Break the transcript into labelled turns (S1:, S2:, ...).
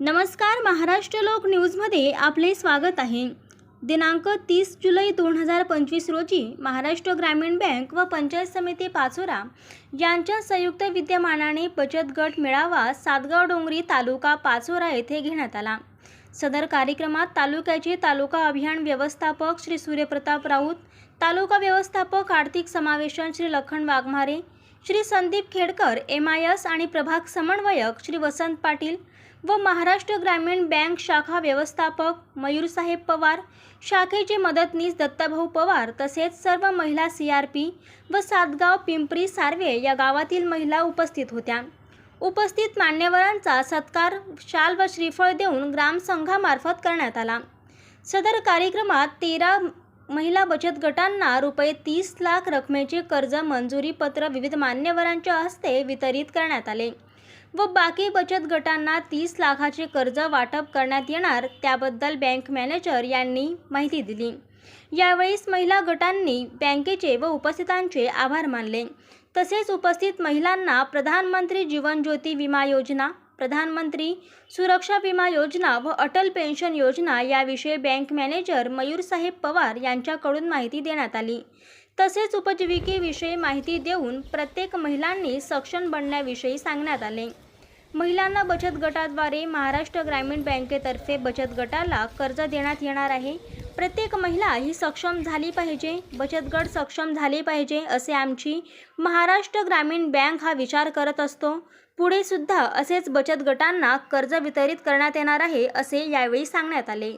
S1: नमस्कार महाराष्ट्र लोक न्यूजमध्ये आपले स्वागत आहे. दिनांक तीस जुलै दोन हजार पंचवीस रोजी महाराष्ट्र ग्रामीण बँक व पंचायत समिती पाचोरा यांच्या संयुक्त विद्यमानाने बचत गट मेळावा सातगाव डोंगरी तालुका पाचोरा येथे घेण्यात आला. सदर कार्यक्रमात तालुक्याचे तालुका अभियान व्यवस्थापक श्री सूर्यप्रताप राऊत तालुका व्यवस्थापक आर्थिक समावेशन Shri Lakhan Waghmare Shri Sandeep Khedkar M I S आणि प्रभाग समन्वयक श्री वसंत पाटील व महाराष्ट्र ग्रामीण बँक शाखा व्यवस्थापक मयूरसाहेब पवार शाखेचे मदतनीस दत्ताभाऊ पवार तसेच सर्व महिला सी आर पी व सातगाव पिंपरी सार्वे या गावातील महिला उपस्थित होत्या. उपस्थित मान्यवरांचा सत्कार शाल व श्रीफळ देऊन ग्रामसंघामार्फत करण्यात आला. सदर कार्यक्रमात तेरा महिला बचत गटांना रुपये तीस लाख रकमेचे कर्ज मंजुरी पत्र विविध मान्यवरांच्या हस्ते वितरित करण्यात आले. व बाकी बचत गटांना तीस लाखाचे कर्ज वाटप करण्यात येणार त्याबद्दल बँक मॅनेजर यांनी माहिती दिली. यावेळीस महिला गटांनी बँकेचे व उपस्थितांचे आभार मानले. तसेच उपस्थित महिलांना प्रधानमंत्री जीवन ज्योती विमा योजना प्रधानमंत्री सुरक्षा विमा योजना व अटल पेन्शन योजना याविषयी बँक मॅनेजर मयूरसाहेब पवार यांच्याकडून माहिती देण्यात आली. तसेच उपजीविकेविषयी माहिती देऊन प्रत्येक महिलांनी सक्षम बनण्याविषयी सांगण्यात आले. महिलांना बचत गटाद्वारे महाराष्ट्र ग्रामीण बँकेतर्फे बचत गटाला कर्ज देण्यात येणार आहे. प्रत्येक महिला ही सक्षम झाली पाहिजे बचत गट सक्षम झाले पाहिजे असे आमची महाराष्ट्र ग्रामीण बँक हा विचार करत असतो. पुढे सुद्धा असेच बचत गटांना कर्ज वितरित करण्यात येणार आहे असे यावेळी सांगण्यात आले.